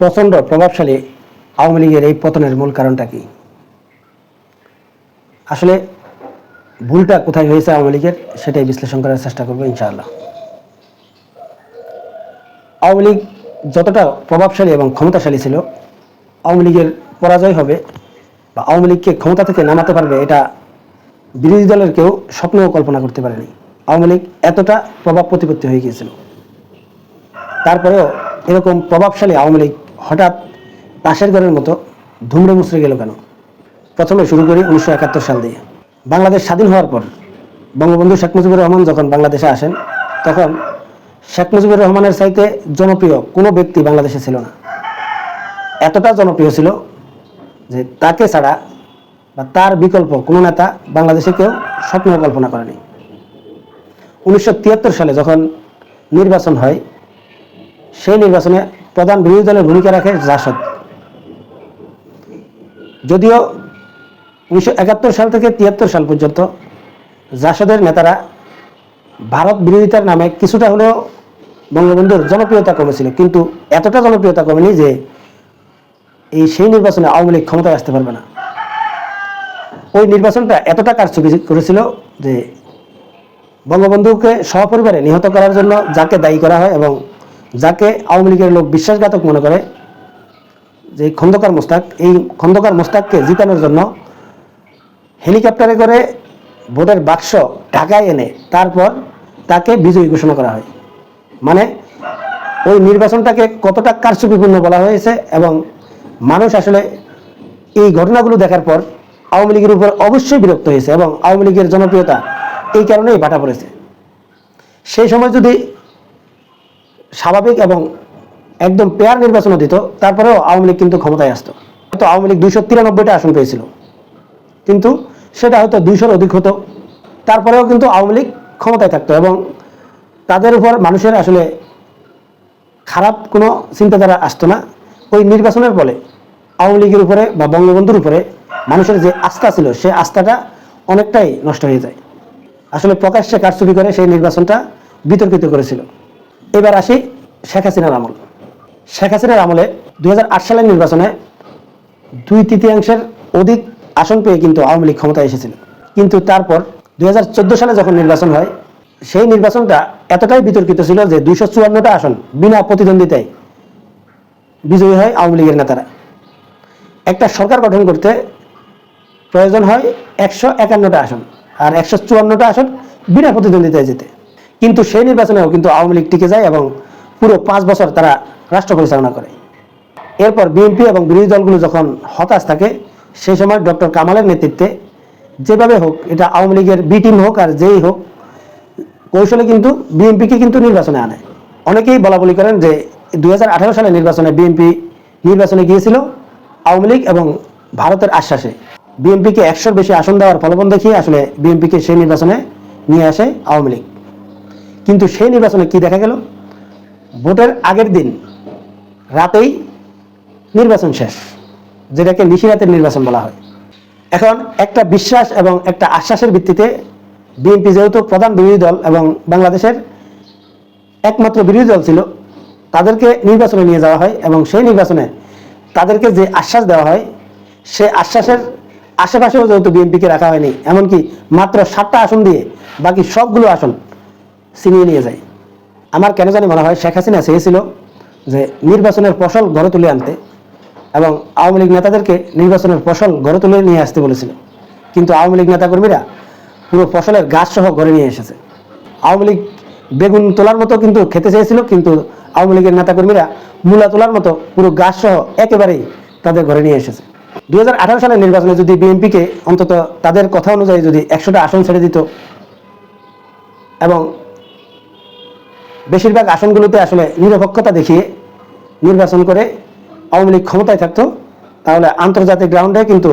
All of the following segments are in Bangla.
প্রচণ্ড প্রভাবশালী আওয়ামী লীগের এই পতনের মূল কারণটা কি? আসলে ভুলটা কোথায় হয়েছে আওয়ামী লীগের সেটাই বিশ্লেষণ করার চেষ্টা করব ইনশাআল্লাহ। আওয়ামী লীগ যতটা প্রভাবশালী এবং ক্ষমতাশালী ছিল, আওয়ামী লীগের পরাজয় হবে বা আওয়ামী লীগকে ক্ষমতা থেকে নামাতে পারবে এটা বিরোধী দলের কেউ স্বপ্নেও কল্পনা করতে পারেনি। আওয়ামী লীগ এতটা প্রভাব প্রতিপত্তি হয়ে গিয়েছিল। তারপরেও এরকম প্রভাবশালী আওয়ামী লীগ হঠাৎ পাশের ঘরের মতো ধুমড়ে মুচড়ে গেল কেন? প্রথমে শুরু করি উনিশশো একাত্তর সাল দিয়ে। বাংলাদেশ স্বাধীন হওয়ার পর বঙ্গবন্ধু শেখ মুজিবুর রহমান যখন বাংলাদেশে আসেন, তখন শেখ মুজিবুর রহমানের চাইতে জনপ্রিয় কোনো ব্যক্তি বাংলাদেশে ছিল না। এতটা জনপ্রিয় ছিল যে তাকে ছাড়া বা তার বিকল্প কোনো নেতা বাংলাদেশে কেউ স্বপ্ন কল্পনা করেনি। উনিশশো তিয়াত্তর সালে যখন নির্বাচন হয়, সেই নির্বাচনে প্রধান বিরোধী দলের ভূমিকা রাখে জাসদ যদিও উনিশশো একাত্তর সাল থেকে তিয়াত্তর সাল পর্যন্ত জাসদের নেতারা ভারত বিরোধিতার নামে কিছুটা হলেও বঙ্গবন্ধুর জনপ্রিয়তা কমেছিল, কিন্তু এতটা জনপ্রিয়তা কমেনি যে এই সেই নির্বাচনে আওয়ামী লীগ ক্ষমতায় আসতে পারবে না। ওই নির্বাচনটা এতটা কারচুপি করেছিল যে বঙ্গবন্ধুকে সপরিবারে নিহত করার জন্য যাকে দায়ী করা হয় এবং যাকে আওয়ামী লীগের লোক বিশ্বাসঘাতক মনে করে, যে খন্দকার মোস্তাক, এই খন্দকার মোস্তাককে জিতানোর জন্য হেলিকপ্টারে করে ভোটের বাক্স ঢাকায় এনে তারপর তাকে বিজয়ী ঘোষণা করা হয়। মানে ওই নির্বাচনটাকে কতটা কারচুপিপূর্ণ বলা হয়েছে এবং মানুষ আসলে এই ঘটনাগুলো দেখার পর আওয়ামী লীগের উপর অবশ্যই বিরক্ত হয়েছে এবং আওয়ামী লীগের জনপ্রিয়তা এই কারণেই ভাটা পড়েছে। সেই সময় যদি স্বাভাবিক এবং একদম পেয়ার নির্বাচনও দিত, তারপরেও আওয়ামী লীগ কিন্তু ক্ষমতায় আসতো। তো আওয়ামী লীগ দুইশো তিরানব্বইটা আসন পেয়েছিল। কিন্তু সেটা হয়তো দুইশোর অধিক হতো। তারপরেও কিন্তু আওয়ামী লীগ ক্ষমতায় থাকতো এবং তাদের উপর মানুষের আসলে খারাপ কোনো চিন্তাধারা আসতো না। ওই নির্বাচনের ফলে আওয়ামী লীগের উপরে বা বঙ্গবন্ধুর উপরে মানুষের যে আস্থা ছিল, সেই আস্থাটা অনেকটাই নষ্ট হয়ে যায়। আসলে প্রকাশ্যে কারচুপি করে সেই নির্বাচনটা বিতর্কিত করেছিল। এবার আসি শেখ হাসিনার আমল। শেখ হাসিনার আমলে দু হাজার আট সালের নির্বাচনে দুই তৃতীয়াংশের অধিক আসন পেয়ে কিন্তু আওয়ামী লীগ ক্ষমতায় এসেছিল। কিন্তু তারপর দু হাজার চোদ্দ সালে যখন নির্বাচন হয়, সেই নির্বাচনটা এতটাই বিতর্কিত ছিল যে দুইশো চুয়ান্নটা আসন বিনা প্রতিদ্বন্দ্বিতায় বিজয়ী হয় আওয়ামী লীগের নেতারা। একটা সরকার গঠন করতে প্রয়োজন হয় একশো একান্নটা আসন, আর একশো চুয়ান্নটা আসন বিনা প্রতিদ্বন্দ্বিতায় যেতে। কিন্তু সেই নির্বাচনেও কিন্তু আওয়ামী লীগ টিকে যায় এবং পুরো পাঁচ বছর তারা রাষ্ট্র পরিচালনা করে। এরপর বিএনপি এবং বিরোধী দলগুলো যখন হতাশ থাকে, সেই সময় ডক্টর কামালের নেতৃত্বে যেভাবে হোক, এটা আওয়ামী লীগের বি টিম হোক আর যেই হোক, কৌশলে কিন্তু বিএনপিকে কিন্তু নির্বাচনে আনে। অনেকেই বলা বলি করেন যে দুই সালের নির্বাচনে বিএনপি নির্বাচনে গিয়েছিল আওয়ামী লীগ এবং ভারতের আশ্বাসে। বিএনপিকে একশোর বেশি আসন দেওয়ার ফলবন দেখিয়ে আসলে বিএনপিকে সেই নির্বাচনে নিয়ে আসে আওয়ামী লীগ। কিন্তু সেই নির্বাচনে কি দেখা গেল? ভোটের আগের দিন রাতেই নির্বাচন শেষ, যেটাকে নিশিরাতের নির্বাচন বলা হয়। এখন একটা বিশ্বাস এবং একটা আশ্বাসের ভিত্তিতে বিএনপি যেহেতু প্রধান বিরোধী দল এবং বাংলাদেশের একমাত্র বিরোধী দল ছিল, তাদেরকে নির্বাচনে নিয়ে যাওয়া হয় এবং সেই নির্বাচনে তাদেরকে যে আশ্বাস দেওয়া হয়, সে আশ্বাসের আশেপাশেও যেহেতু বিএনপিকে রাখা হয়নি, এমনকি মাত্র সাতটা আসন দিয়ে বাকি সবগুলো আসন ছিনিয়ে নিয়ে যায়। আমার কেন জানি মনে হয় শেখ হাসিনা চেয়েছিল যে নির্বাচনের ফসল গড়ে তুলে আনতে এবং আওয়ামী লীগ নেতাদেরকে নির্বাচনের ফসল গড়ে তুলে নিয়ে আসতে বলেছিল। কিন্তু আওয়ামী লীগ নেতাকর্মীরা পুরো ফসলের গাছ সহ ঘরে নিয়ে এসেছে। আওয়ামী লীগ বেগুন তোলার মতো কিন্তু খেতে চেয়েছিল, কিন্তু আওয়ামী লীগের নেতাকর্মীরা মূলা তোলার মতো পুরো গাছ সহ একেবারেই তাদের ঘরে নিয়ে এসেছে। দু হাজার আঠারো সালের নির্বাচনে যদি বিএনপিকে অন্তত তাদের কথা অনুযায়ী যদি একশোটা আসন ছেড়ে দিত এবং বেশিরভাগ আসনগুলোতে আসলে নিরপেক্ষতা দেখিয়ে নির্বাচন করে আওয়ামী লীগ ক্ষমতায় থাকতো, তাহলে আন্তর্জাতিক গ্রাউন্ডে কিন্তু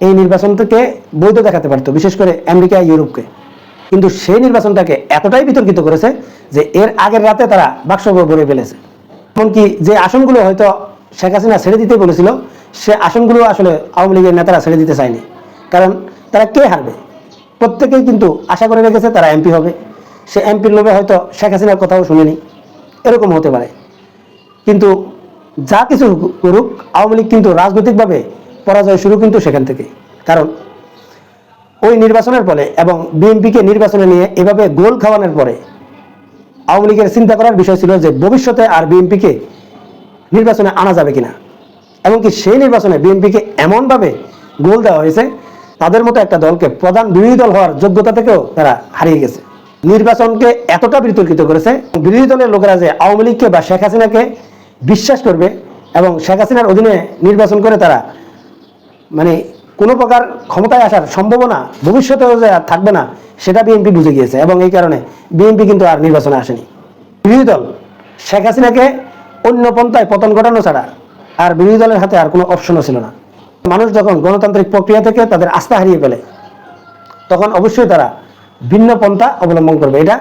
এই নির্বাচন থেকে বৈধ দেখাতে পারতো, বিশেষ করে আমেরিকা, ইউরোপকে। কিন্তু সেই নির্বাচনটাকে এতটাই বিতর্কিত করেছে যে এর আগের রাতে তারা বাক্স ভরে ফেলেছে। এমনকি যে আসনগুলো হয়তো শেখ হাসিনা ছেড়ে দিতে বলেছিল, সে আসনগুলো আসলে আওয়ামী লীগের নেতারা ছেড়ে দিতে চায়নি। কারণ তারা কে হারবে? প্রত্যেকেই কিন্তু আশা করে রেখেছে তারা এমপি হবে। সে এমপির লোভে হয়তো শেখ হাসিনার কথাও শুনেনি। এরকম হতে পারে। কিন্তু যা কিছু করুক, আওয়ামী লীগ কিন্তু রাজনৈতিকভাবে পরাজয় শুরু কিন্তু সেখান থেকে। কারণ ওই নির্বাচনের ফলে এবং বিএনপিকে নির্বাচনে নিয়ে এভাবে গোল খাওয়ানোর পরে আওয়ামী লীগের চিন্তা করার বিষয় ছিল যে ভবিষ্যতে আর বিএনপিকে নির্বাচনে আনা যাবে কিনা। এমনকি সেই নির্বাচনে বিএনপিকে এমনভাবে গোল দেওয়া হয়েছে, তাদের মতো একটা দলকে প্রধান বিরোধী দল হওয়ার যোগ্যতা থেকেও তারা হারিয়ে গেছে। নির্বাচনকে এতটা বিতর্কিত করেছে বিরোধী দলের লোকেরা যে আওয়ামী লীগকে বা শেখ হাসিনাকে বিশ্বাস করবে এবং শেখ হাসিনার অধীনে নির্বাচন করে তারা মানে কোনো প্রকার ক্ষমতায় আসার সম্ভাবনা ভবিষ্যতেও যে আর থাকবে না, সেটা বিএনপি বুঝে গিয়েছে, এবং এই কারণে বিএনপি কিন্তু আর নির্বাচনে আসেনি। বিরোধী দল, শেখ হাসিনাকে অন্য পন্থায় পতন ঘটানো ছাড়া আর বিরোধী দলের হাতে আর কোনো অপশনও ছিল না। মানুষ যখন গণতান্ত্রিক প্রক্রিয়া থেকে তাদের আস্থা হারিয়ে ফেলে, তখন অবশ্যই তারা ভিন্ন পন্থা অবলম্বন করবে। এটা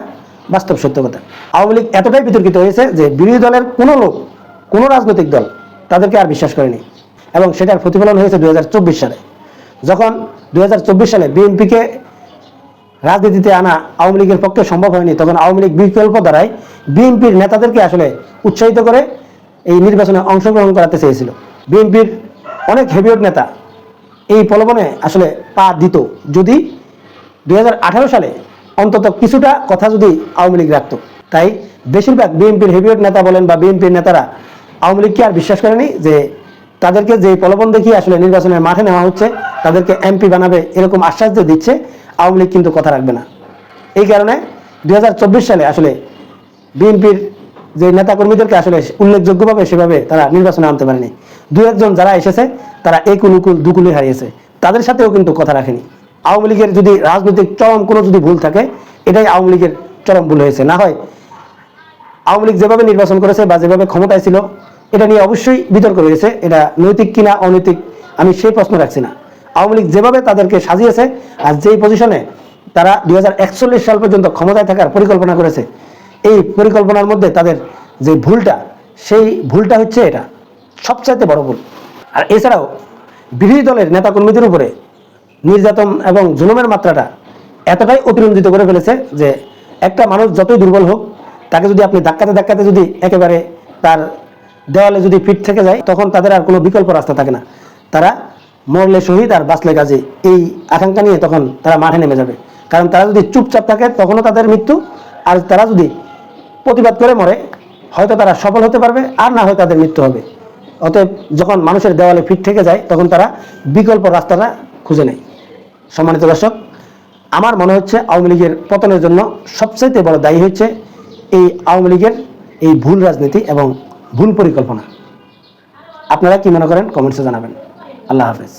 বাস্তব সত্য কথা। আওয়ামী লীগ এতটাই বিতর্কিত হয়েছে যে বিরোধী দলের কোনো লোক, কোনো রাজনৈতিক দল তাদেরকে আর বিশ্বাস করেনি এবং সেটার প্রতিফলন হয়েছে দু হাজার চব্বিশ সালে। যখন দু হাজার চব্বিশ সালে বিএনপিকে রাজনীতিতে আনা আওয়ামী লীগের পক্ষে সম্ভব হয়নি, তখন আওয়ামী লীগ বিকল্প দ্বারাই বিএনপির নেতাদেরকে আসলে উৎসাহিত করে এই নির্বাচনে অংশগ্রহণ করাতে চেয়েছিল। বিএনপির অনেক হেভিওয়েট নেতা এই প্রলোভনে আসলে পা দিত। যদি দুই হাজার আঠারো সালে অন্তত কিছুটা কথা যদি আওয়ামী লীগ রাখত। তাই বেশিরভাগ বিএনপির হেভিওয়েট নেতা বলেন বা বিএনপির নেতারা আওয়ামী লীগকে আর বিশ্বাস করেনি যে তাদেরকে যে প্রলোভন দেখিয়ে আসলে নির্বাচনের মাঠে নেওয়া হচ্ছে, তাদেরকে এমপি বানাবে এরকম আশ্বাস দিয়ে দিচ্ছে, আওয়ামী লীগ কিন্তু কথা রাখবে না। এই কারণে দু হাজার চব্বিশ সালে আসলে বিএনপির যে নেতাকর্মীদেরকে আসলে উল্লেখযোগ্যভাবে সেভাবে তারা নির্বাচনে আনতে পারেনি। দু একজন যারা এসেছে, তারা এই কুলুকুল দুকুলি হারিয়েছে। তাদের সাথেও কিন্তু কথা রাখেনি। আওয়ামী লীগের যদি রাজনৈতিক চরম কোনো যদি ভুল থাকে, এটাই আওয়ামী লীগের চরম ভুল হয়েছে। না হয় আওয়ামী লীগ যেভাবে নির্বাচন করেছে বা যেভাবে ক্ষমতায় ছিল, এটা নিয়ে অবশ্যই বিতর্ক রয়েছে। এটা নৈতিক কিনা অনৈতিক, আমি সেই প্রশ্ন রাখছি না। আওয়ামী লীগ যেভাবে তাদেরকে সাজিয়েছে আর যেই পজিশনে তারা দু হাজার একচল্লিশ সাল পর্যন্ত ক্ষমতায় থাকার পরিকল্পনা করেছে, এই পরিকল্পনার মধ্যে তাদের যে ভুলটা, সেই ভুলটা হচ্ছে এটা। সবচাইতে বড় ভুল। আর এছাড়াও বিরোধী দলের নেতাকর্মীদের উপরে নির্যাতন এবং জুলুমের মাত্রাটা এতটাই অতিরঞ্জিত করে ফেলেছে যে একটা মানুষ যতই দুর্বল হোক, তাকে যদি আপনি ধাক্কাতে ধাক্কাতে যদি একেবারে তার দেওয়ালে যদি পিঠ থেকে যায়, তখন তাদের আর কোনো বিকল্প রাস্তা থাকে না। তারা মরলে শহীদ আর বাঁচলে গাজী। এই আকাঙ্ক্ষা নিয়ে তখন তারা মাঠে নেমে যাবে। কারণ তারা যদি চুপচাপ থাকে, তখনও তাদের মৃত্যু। আর তারা যদি প্রতিবাদ করে মরে, হয়তো তারা সফল হতে পারবে, আর না হয় তাদের মৃত্যু হবে। অতএব যখন মানুষের দেওয়ালে ফিট থেকে যায়, তখন তারা বিকল্প রাস্তাটা খুঁজে নেয়। সম্মানিত দর্শক, আমার মনে হচ্ছে আওয়ামী লীগের পতনের জন্য সবচাইতে বড় দায়ী হচ্ছে এই আওয়ামী লীগের এই ভুল রাজনীতি এবং ভুল পরিকল্পনা। আপনারা কি মনে করেন? কমেন্টসে জানাবেন। আল্লাহ হাফেজ।